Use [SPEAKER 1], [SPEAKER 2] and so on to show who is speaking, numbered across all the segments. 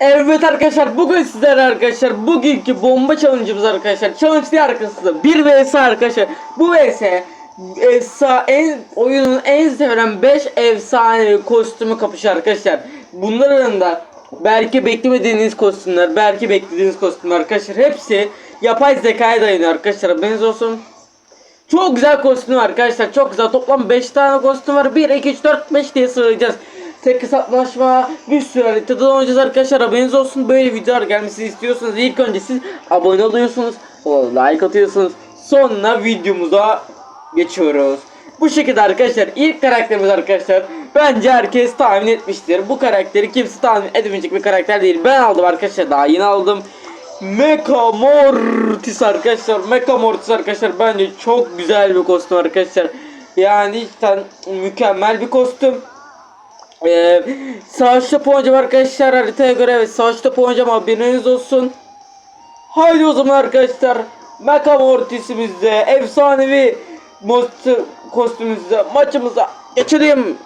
[SPEAKER 1] Evet arkadaşlar bugün sizler arkadaşlar bugünkü bomba challenge'ımız arkadaşlar challenge diye arkasında 1 vs arkadaşlar bu vs efsa en oyunun en sevilen 5 efsane kostümü kapışı arkadaşlar bunların da belki beklemediğiniz kostümler belki beklediğiniz kostümler arkadaşlar hepsi yapay zekaya dayanıyor arkadaşlar haberiniz olsun çok güzel kostüm var arkadaşlar. Çok güzel. Toplam 5 tane kostüm var. 1, 2, 3, 4, 5 diye sıralayacağız. Tek hesaplaşma, bir sürü haritada oynayacağız arkadaşlar. Haberiniz olsun. Böyle videolar gelmesini istiyorsanız ilk önce siz abone oluyorsunuz. Like atıyorsunuz. Sonra videomuza geçiyoruz. Bu şekilde arkadaşlar ilk karakterimiz arkadaşlar bence herkes tahmin etmiştir. Bu karakteri kimse tahmin edemeyecek bir karakter değil. Ben aldım arkadaşlar daha yeni aldım. Mecha Mortis arkadaşlar. Mecha Mortis arkadaşlar bence çok güzel bir kostüm arkadaşlar. Yani cidden mükemmel bir kostüm. Ee, savaşta oynayacağım arkadaşlar haritaya göre evet savaşta oynayacağım haberiniz olsun. Haydi o zaman arkadaşlar Mecha Mortis'imizde efsanevi monster kostümümüzde maçımıza geçelim.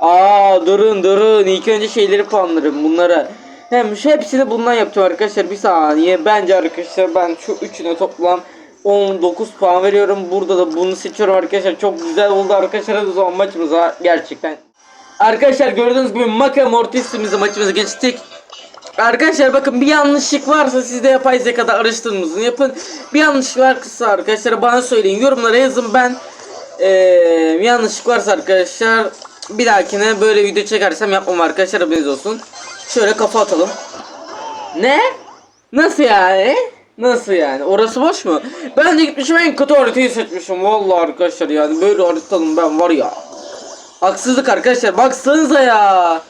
[SPEAKER 1] Aa durun durun ilk önce şeyleri puanlarım bunlara. Hem şu hepsini bundan yapacağım arkadaşlar bir saniye. Bence arkadaşlar ben şu üçüne toplam 19 puan veriyorum. Burada da bunu seçiyorum arkadaşlar. Çok güzel oldu arkadaşlar. O zaman maçımıza gerçekten. Arkadaşlar gördüğünüz gibi Maka Mortis'imizi maçımıza geçtik. Arkadaşlar bakın bir yanlışlık varsa siz de yapay zekada araştırmanızı yapın. Bir yanlışlık varsa arkadaşlar bana söyleyin. Yorumlara yazın ben. Ee, yanlışlık varsa arkadaşlar bir dahakine böyle video çekersem yapmam arkadaşlar haberiniz olsun. Şöyle kafa atalım. Ne? Nasıl yani? Nasıl yani? Orası boş mu? Ben de gitmişim en kötü haritayı seçmişim. Vallahi arkadaşlar yani böyle haritalım ben var ya. Haksızlık arkadaşlar baksanıza ya.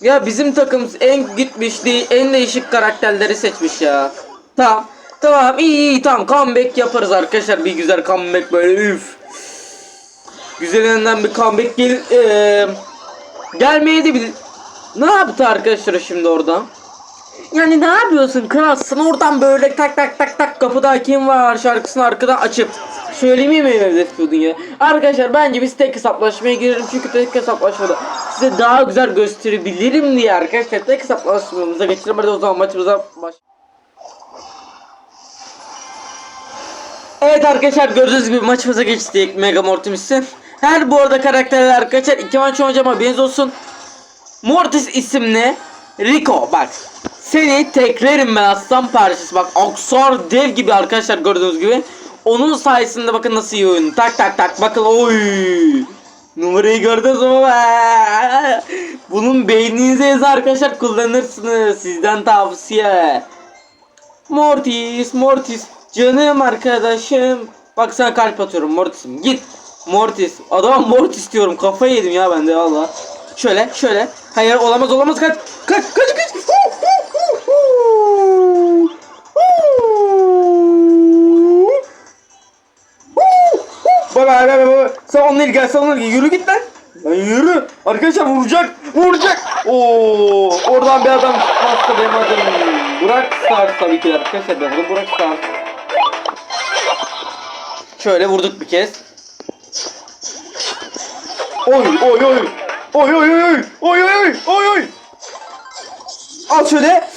[SPEAKER 1] Ya bizim takım en gitmiş en değişik karakterleri seçmiş ya. Tamam. Tamam iyi iyi tamam comeback yaparız arkadaşlar bir güzel comeback böyle üf. Güzelinden bir comeback gel eee gelmeye de bilir. Ne yaptı arkadaşlar şimdi orada? Yani ne yapıyorsun kralsın oradan böyle tak tak tak tak kapıda kim var şarkısını arkadan açıp Söylemeyeyim mi hedef diyordun ya? Arkadaşlar bence biz tek hesaplaşmaya girelim çünkü tek hesaplaşmada size daha güzel gösterebilirim diye arkadaşlar tek hesaplaşmamıza geçelim. Hadi o zaman maçımıza baş Evet arkadaşlar gördüğünüz gibi maçımıza geçtik. Mega Mortimus'in Her bu arada karakterler arkadaşlar iki maç oynayacağım haberiniz olsun. Mortis isimli Rico bak. Seni tekrarım ben aslan parçası. Bak aksar dev gibi arkadaşlar gördüğünüz gibi onun sayesinde bakın nasıl iyi oyun. Tak tak tak. Bakın oy. Numarayı gördünüz mü? Bunun beyninize yazı arkadaşlar. Kullanırsınız. Sizden tavsiye. Mortis Mortis. Canım arkadaşım. Bak sana kalp atıyorum Mortis'im. Git. Mortis. Adam Mortis diyorum. Kafayı yedim ya ben de valla. Şöyle şöyle. Hayır olamaz olamaz. Kaç. Kaç kaç kaç. Baba baba baba. Sen onunla ilgili sen onunla ilgili. Yürü git lan. Lan yürü. Arkadaşlar vuracak. Vuracak. Oo, oradan bir adam çıkmazsa benim adım. Burak Stars tabii ki arkadaşlar benim adım Burak Stars. Şöyle vurduk bir kez. Oy oy oy. Oy oy oy oy. Oy oy oy. Oy oy. Al şöyle.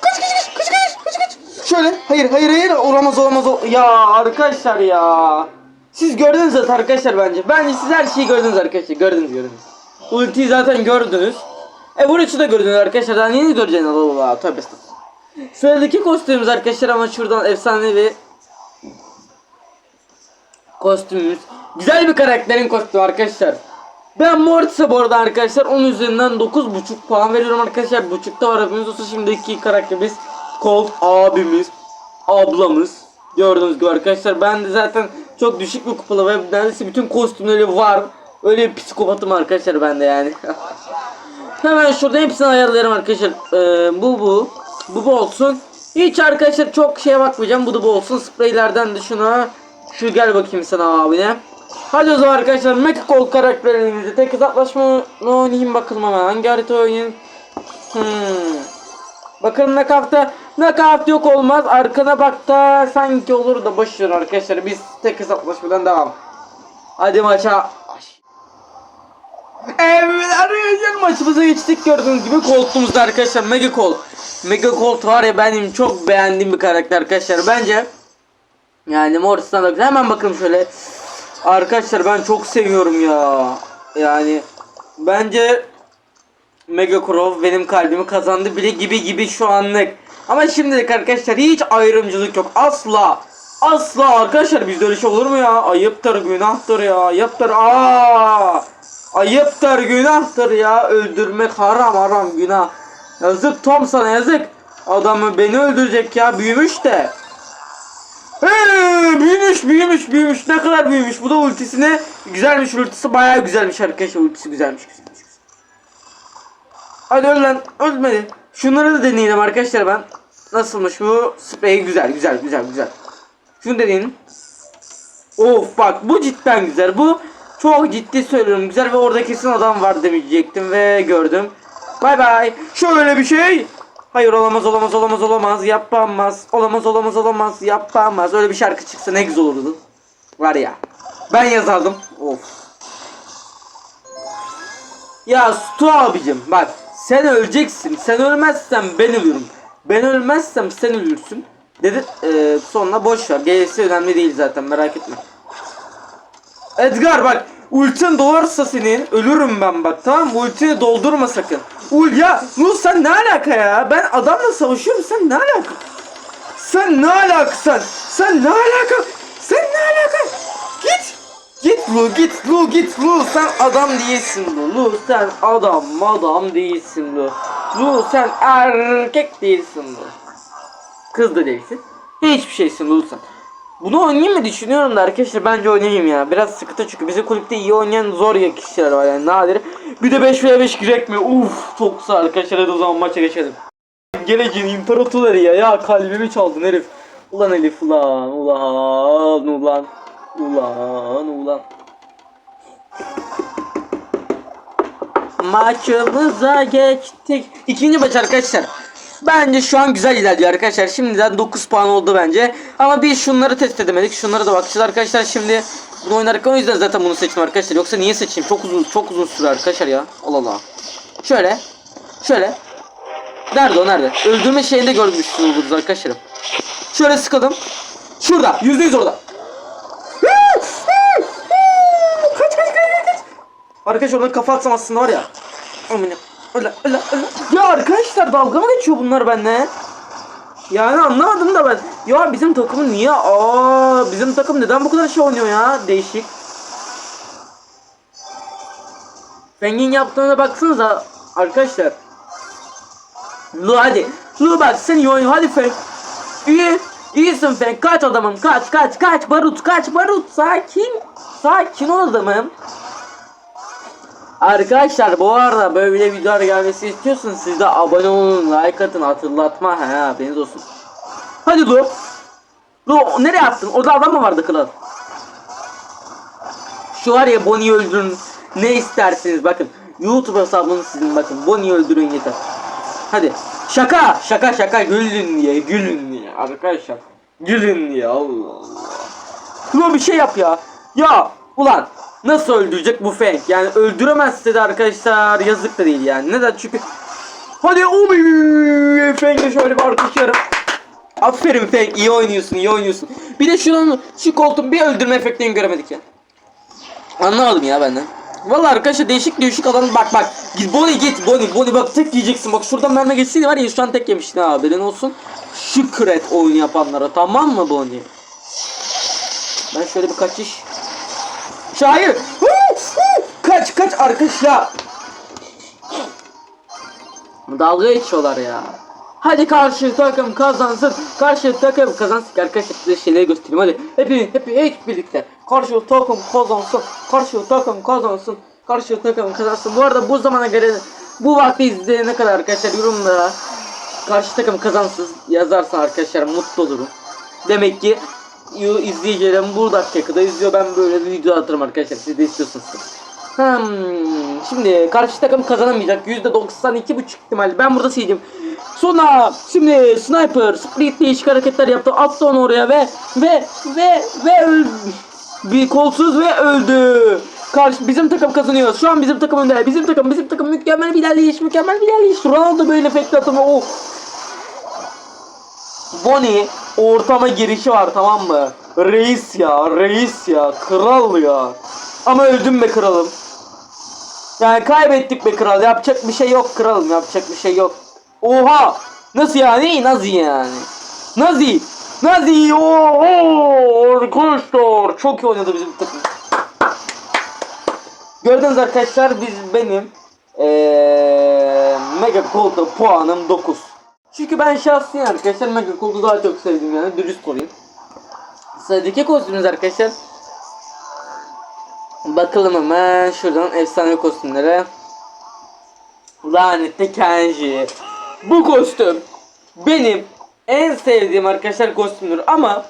[SPEAKER 1] Kaç kaç kaç kaç. Şöyle. Hayır hayır hayır. Olamaz olamaz. o- Ya arkadaşlar ya. Siz gördünüz zaten arkadaşlar bence. Bence siz her şeyi gördünüz arkadaşlar. Gördünüz gördünüz. Ultiyi zaten gördünüz. E bunu da gördünüz arkadaşlar. Daha neyini göreceksiniz Allah Allah. Estağfurullah. Sıradaki kostümümüz arkadaşlar ama şuradan efsanevi kostümümüz. Güzel bir karakterin kostümü arkadaşlar. Ben Mortis'e bu arada arkadaşlar 10 üzerinden 9.5 puan veriyorum arkadaşlar. Buçukta var hepimiz olsa şimdiki karakterimiz Colt abimiz, ablamız. Gördüğünüz gibi arkadaşlar ben de zaten çok düşük bir kupalı ve neredeyse bütün kostümleri var. Öyle bir psikopatım arkadaşlar ben de yani. Hemen şurada hepsini ayarlayalım arkadaşlar. Ee, bu bu. Bu bu olsun. Hiç arkadaşlar çok şeye bakmayacağım. Bu da bu olsun. Spreylerden de şuna. Şu gel bakayım sana abine. Hadi o zaman arkadaşlar Mecha Colt karakterlerimizi tek hesaplaşma oynayayım bakalım hemen. Hangi harita oynayayım? Hmm. Bakalım nakavta nakavt yok olmaz. Arkana bak da sanki olur da boş ver arkadaşlar. Biz tek hesaplaşmadan devam. Hadi maça. Evet arkadaşlar maçımıza geçtik gördüğünüz gibi koltuğumuzda arkadaşlar Mega Colt. Mega Colt var ya benim çok beğendiğim bir karakter arkadaşlar bence. Yani Morris'tan da hemen bakalım şöyle. Arkadaşlar ben çok seviyorum ya. Yani bence Mega Crow benim kalbimi kazandı bile gibi gibi şu anlık. Ama şimdilik arkadaşlar hiç ayrımcılık yok. Asla. Asla arkadaşlar bizde öyle şey olur mu ya? Ayıptır günahtır ya. Ayıptır. Aa! Ayıptır günahtır ya. Öldürmek haram haram günah. Yazık Tom sana yazık. Adamı beni öldürecek ya. Büyümüş de. Hey, büyümüş büyümüş büyümüş ne kadar büyümüş bu da ultisine güzelmiş ultisi bayağı güzelmiş arkadaşlar ultisi güzelmiş güzelmiş. Hadi öl lan ölmedi. Şunları da deneyelim arkadaşlar ben. Nasılmış bu sprey güzel güzel güzel güzel. Şunu deneyelim. Of bak bu cidden güzel bu çok ciddi söylüyorum güzel ve orada kesin adam var demeyecektim ve gördüm. Bay bay. Şöyle bir şey. Hayır olamaz olamaz olamaz olamaz yapamaz. Olamaz olamaz olamaz yapamaz. Öyle bir şarkı çıksa ne güzel olurdu. Var ya. Ben yazardım. Of. Ya Stu abicim bak sen öleceksin. Sen ölmezsen ben ölürüm. Ben ölmezsem sen ölürsün. Dedi eee, sonra boş ver. Gerisi önemli değil zaten merak etme. Edgar bak ultin dolarsa senin ölürüm ben bak tamam? Ultini doldurma sakın. Ul ya Ul sen ne alaka ya? Ben adamla savaşıyorum sen ne alaka? Sen ne alaka sen? Sen ne alaka? Sen ne alaka? Git. Git Lu git Lu git Lu sen adam değilsin Lu. Lu sen adam adam değilsin Lu. Lu sen erkek değilsin Lu. Kız da değilsin. Hiçbir şeysin Lu sen. Bunu oynayayım mı düşünüyorum da arkadaşlar bence oynayayım ya. Biraz sıkıntı çünkü bizim kulüpte iyi oynayan zor ya kişiler var yani nadir. Bir de 5 vs 5 girek mi? Uf çok güzel arkadaşlar hadi o zaman maça geçelim. Geleceğin imparatorları ya ya kalbimi çaldın herif. Ulan Elif ulan ulan ulan ulan ulan. Maçımıza geçtik. İkinci maç arkadaşlar. Bence şu an güzel ilerliyor arkadaşlar. Şimdiden 9 puan oldu bence. Ama biz şunları test edemedik. Şunlara da bakacağız arkadaşlar. Şimdi bunu oynarken o yüzden zaten bunu seçtim arkadaşlar. Yoksa niye seçeyim? Çok uzun çok uzun süre arkadaşlar ya. Allah Allah. Şöyle. Şöyle. Nerede o nerede? Öldürme şeyinde görmüşsünüz arkadaşlarım. Şöyle sıkalım. Şurada. Yüzde yüz orada. kaç kaç kaç kaç, kaç. Arkadaşlar ona kafa atsam aslında var ya. Amına. Öyle öyle öyle. Ya arkadaşlar dalga mı geçiyor bunlar benimle? Yani anlamadım da ben. Ya bizim takımın niye? Aa bizim takım neden bu kadar şey oynuyor ya? Değişik. Feng'in yaptığına baksanıza arkadaşlar. Lu hadi. Lu bak sen iyi oynuyor. Hadi Feng. İyi. İyisin Feng. Kaç adamım. Kaç kaç kaç. Barut kaç barut. Sakin. Sakin ol adamım. Arkadaşlar bu arada böyle videolar gelmesi istiyorsanız siz de abone olun, like atın, hatırlatma he haberiniz olsun. Hadi Lu. Lu nereye attın? Orada adam mı vardı kral? Şu var ya Bonnie'yi öldürün. Ne istersiniz bakın. YouTube hesabını sizin bakın. Bonnie'yi öldürün yeter. Hadi. Şaka, şaka, şaka. Gülün diye, gülün diye. Arkadaşlar. Gülün diye. Allah Allah. Ulan bir şey yap ya. Ya ulan nasıl öldürecek bu Feng? Yani öldüremezse de arkadaşlar yazık da değil yani. Neden? Çünkü Hadi oy Feng'e şöyle bir alkışlarım. Aferin Feng iyi oynuyorsun iyi oynuyorsun. Bir de şunun şu koltuğun bir öldürme efektini göremedik ya. Anlamadım ya benden. Vallahi arkadaşlar değişik değişik adam bak bak. Git Bonnie git Bonnie Bonnie bak tek yiyeceksin bak şuradan mermi geçseydi var ya şu an tek yemiştin ha haberin olsun. Şükret oyun yapanlara tamam mı Bonnie? Ben şöyle bir kaçış. Şair. kaç kaç arkadaşlar. Dalga geçiyorlar ya. Hadi karşı takım kazansın. Karşı takım kazansın. Arkadaşlar size şeyleri göstereyim hadi. Hep hep hep birlikte. Karşı takım kazansın. Karşı takım kazansın. Karşı takım kazansın. Bu arada bu zamana göre bu vakti izleyene kadar arkadaşlar yorumlara karşı takım kazansın yazarsa arkadaşlar mutlu olurum. Demek ki izleyicilerim bu dakikada izliyor ben böyle bir video atarım arkadaşlar siz de istiyorsunuz. Hmm, şimdi karşı takım kazanamayacak %92 buçuk ihtimal ben burada sileceğim. Sonra şimdi sniper split değişik hareketler yaptı attı onu oraya ve ve ve ve öldü. Bir kolsuz ve öldü. Karşı bizim takım kazanıyor. Şu an bizim takım önde. Bizim takım bizim takım mükemmel bir ilerleyiş, mükemmel bir ilerleyiş. Ronaldo böyle efekt atımı. Oh. Bonnie ortama girişi var tamam mı? Reis ya, reis ya, kral ya. Ama öldüm be kralım. Yani kaybettik be kral. Yapacak bir şey yok kralım. Yapacak bir şey yok. Oha! Nasıl yani? Nasıl yani? Nazi! Nazi! Oo! Arkadaşlar çok iyi oynadı bizim takım. Gördünüz arkadaşlar biz benim eee Mega Cold'da puanım 9. Çünkü ben şahsiyen arkadaşlar Mega Cold'u daha çok sevdim yani dürüst olayım. Sıradaki kostümümüz arkadaşlar. Bakalım hemen şuradan efsane kostümlere. Lanetli Kenji. Bu kostüm benim en sevdiğim arkadaşlar kostümdür ama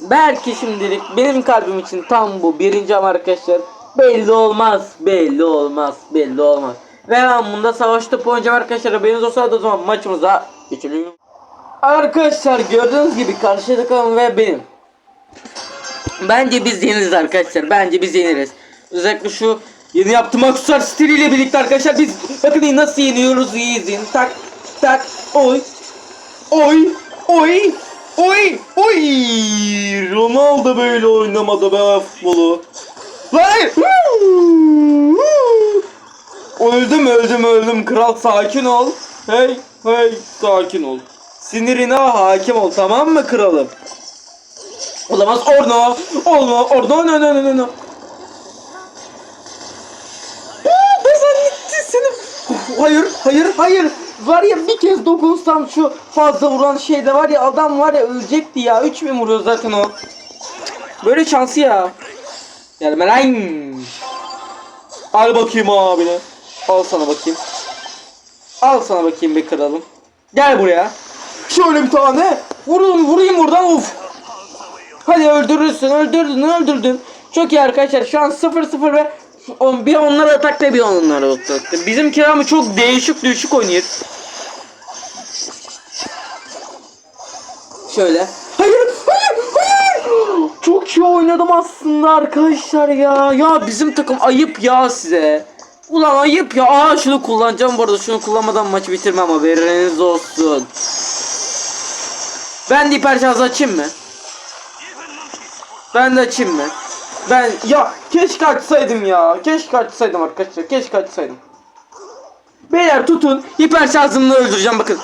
[SPEAKER 1] belki şimdilik benim kalbim için tam bu birinci ama arkadaşlar belli olmaz belli olmaz belli olmaz ve ben bunda savaş topu oynayacağım arkadaşlar haberiniz olsa da o zaman maçımıza geçelim arkadaşlar gördüğünüz gibi karşı takım ve benim Bence biz yeniriz arkadaşlar. Bence biz yeniriz. Özellikle şu yeni yaptığım aksar stiliyle birlikte arkadaşlar biz bakın nasıl yeniyoruz iyi izleyin. Tak tak oy oy oy oy oy Ronaldo böyle oynamadı be futbolu. Lan! Öldüm öldüm öldüm kral sakin ol. Hey hey sakin ol. Sinirine hakim ol tamam mı kralım? Olamaz Orno. Orno. Orno. No no no no no. Hayır, hayır, hayır. Var ya bir kez dokunsam şu fazla vuran şeyde var ya adam var ya ölecekti ya. 3 bin vuruyor zaten o. Böyle şansı ya. Gelme lan. Al bakayım abine. Al sana bakayım. Al sana bakayım be kralım. Gel buraya. Şöyle bir tane. Vurun, vurayım buradan of. Hadi öldürürsün, öldürdün, öldürdün. Çok iyi arkadaşlar. Şu an 0-0 ve on- bir onlara atakta bir onlara atakta. Bizim kiramı çok değişik değişik oynuyor. Şöyle. Hayır, hayır, hayır. Çok iyi oynadım aslında arkadaşlar ya. Ya bizim takım ayıp ya size. Ulan ayıp ya. Aa şunu kullanacağım bu arada. Şunu kullanmadan maçı bitirmem haberiniz olsun. Ben de hiper şarj açayım mı? Ben de açayım mı? Ben ya keşke açsaydım ya. Keşke açsaydım arkadaşlar. Keşke açsaydım. Beyler tutun. Hiper şarjımla öldüreceğim bakın.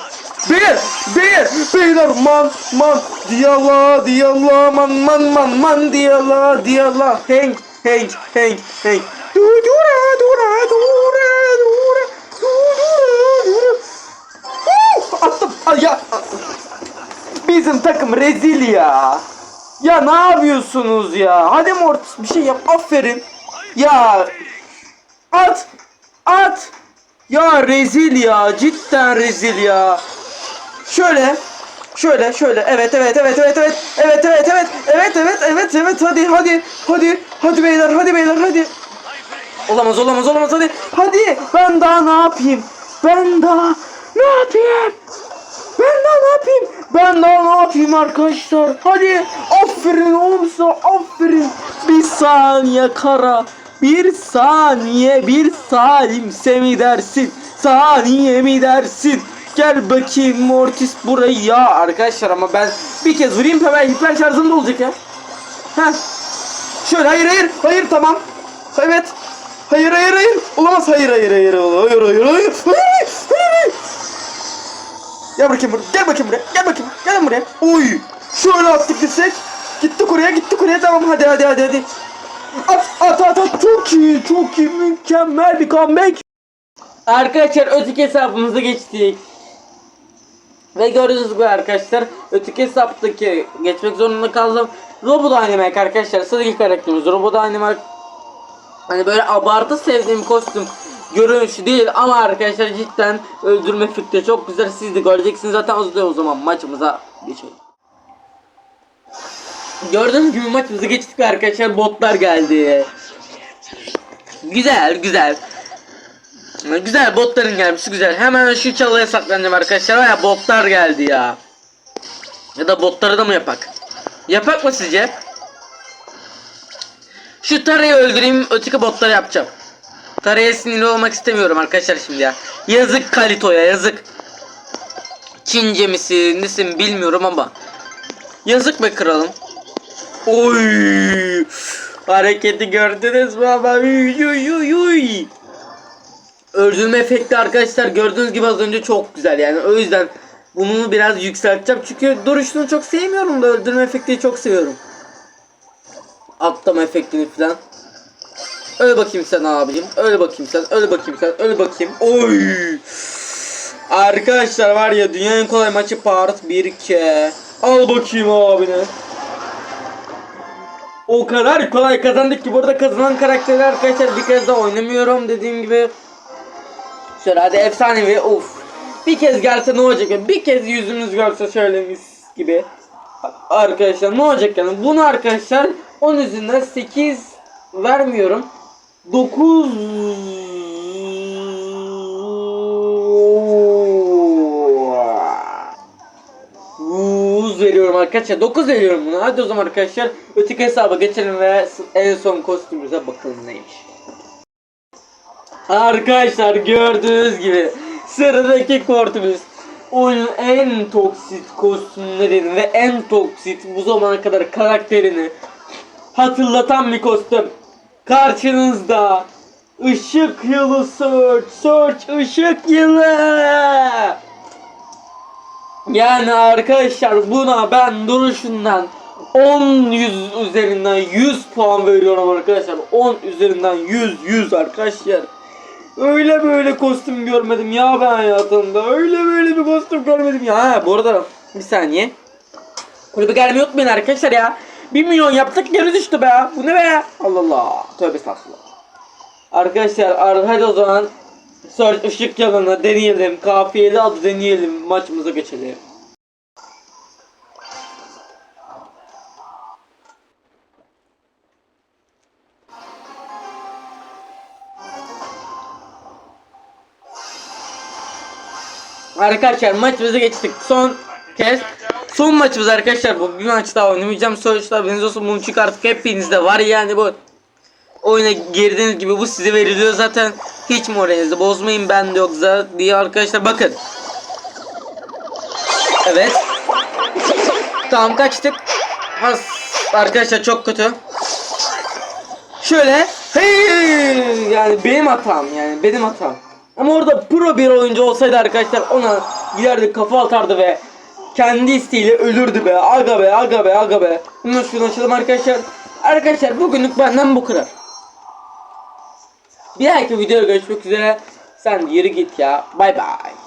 [SPEAKER 1] Beyler, beyler, beyler man man diyala diyala man man man man diyala diyala hang hang hang hang du dura dura dura du dura dura Uh, attım Ay, ya Takım rezil ya. Ya ne yapıyorsunuz ya? Hadi Mortis bir şey yap. Aferin. Ya. At. At. Ya rezil ya. Cidden rezil ya. Şöyle. Şöyle şöyle. Evet evet evet evet evet. Evet evet evet. Evet evet evet evet. Hadi hadi. Hadi. Hadi beyler hadi beyler hadi. Olamaz olamaz olamaz. Hadi. Hadi. Ben daha ne yapayım? Ben daha ne yapayım ben daha ne yapayım arkadaşlar? Hadi aferin oğlum sana aferin. Bir saniye kara. Bir saniye bir salimse mi dersin? Saniye mi dersin? Gel bakayım Mortis buraya ya arkadaşlar ama ben bir kez vurayım hemen hiper şarjım da olacak ya. Heh. Şöyle hayır hayır hayır tamam. Evet. Hayır hayır hayır. Olamaz hayır hayır hayır hayır hayır hayır. hayır. hayır. Gel bakayım buraya. Gel bakayım buraya. Gel bakayım. Gel buraya. Oy. Şöyle attık desek. Gittik oraya gittik oraya tamam hadi hadi hadi hadi. At at at at çok iyi çok iyi mükemmel bir comeback. Arkadaşlar öteki hesabımıza geçtik. Ve gördüğünüz gibi arkadaşlar öteki hesaptaki geçmek zorunda kaldım. Robo Dynamite arkadaşlar sıradaki karakterimiz Robo Dynamite Hani böyle abartı sevdiğim kostüm görünüşü değil ama arkadaşlar cidden öldürme fikri çok güzel siz de göreceksiniz zaten o zaman maçımıza geçelim. Gördüğünüz gibi maçımıza geçtik arkadaşlar botlar geldi. Güzel güzel. Güzel botların gelmesi güzel. Hemen şu çalıya saklanacağım arkadaşlar. Ya botlar geldi ya. Ya da botları da mı yapak? Yapak mı sizce? Şu Tara'yı öldüreyim öteki botları yapacağım. Tara'ya sinirli olmak istemiyorum arkadaşlar şimdi ya. Yazık Kalito'ya yazık. Çin gemisi nesin bilmiyorum ama. Yazık be kralım. Oy! Hareketi gördünüz mü ama? Uy, uy, uy, uy. Öldürme efekti arkadaşlar gördüğünüz gibi az önce çok güzel yani o yüzden bunu biraz yükselteceğim çünkü duruşunu çok sevmiyorum da öldürme efektini çok seviyorum. Atlama efektini falan. Öyle bakayım sen abicim. Öyle bakayım sen. Öyle bakayım sen. Öyle bakayım. Oy! Arkadaşlar var ya dünyanın kolay maçı part 1 ke. Al bakayım abine. O kadar kolay kazandık ki burada kazanan karakterler arkadaşlar bir kez daha oynamıyorum dediğim gibi. Şöyle hadi efsanevi of. Bir kez gelse ne olacak? Bir kez yüzümüz görse şöyle gibi. Arkadaşlar ne olacak yani? Bunu arkadaşlar 10 üzerinden 8 vermiyorum. 9 Uz veriyorum arkadaşlar. 9 veriyorum buna. Hadi o zaman arkadaşlar öteki hesaba geçelim ve en son kostümümüze bakalım neymiş. Arkadaşlar gördüğünüz gibi sıradaki kortumuz oyunun en toksit kostümlerini ve en toksit bu zamana kadar karakterini hatırlatan bir kostüm. Karşınızda ışık yılı Search, Search ışık yılı. Yani arkadaşlar buna ben duruşundan 10 100 üzerinden 100 puan veriyorum arkadaşlar. 10 üzerinden 100 100 arkadaşlar. Öyle böyle kostüm görmedim ya ben hayatımda. Öyle böyle bir kostüm görmedim ya. Ha, bu arada bir saniye. Kulübe gelmeyi unutmayın arkadaşlar ya. 1 milyon yaptık geri düştü be. Bu ne be? Allah Allah. Tövbe estağfurullah. Arkadaşlar ar- hadi o zaman Search ışık yanına deneyelim. Kafiyeli adı deneyelim. Maçımıza geçelim. Arkadaşlar maçımıza geçtik. Son kez son maçımız arkadaşlar bu bir maç daha oynamayacağım. Sonuçta haberiniz olsun bunu çıkarttık hepinizde var yani bu oyuna girdiğiniz gibi bu size veriliyor zaten hiç moralinizi bozmayın ben yoksa diye arkadaşlar bakın. Evet. Tamam kaçtık. Has arkadaşlar çok kötü. Şöyle hey yani benim hatam yani benim hatam. Ama orada pro bir oyuncu olsaydı arkadaşlar ona giderdi kafa atardı ve kendi isteğiyle ölürdü be. Aga be aga be aga be. Bunu şunu açalım arkadaşlar. Arkadaşlar bugünlük benden bu kadar. Bir dahaki videoda görüşmek üzere. Sen yürü git ya. Bay bay.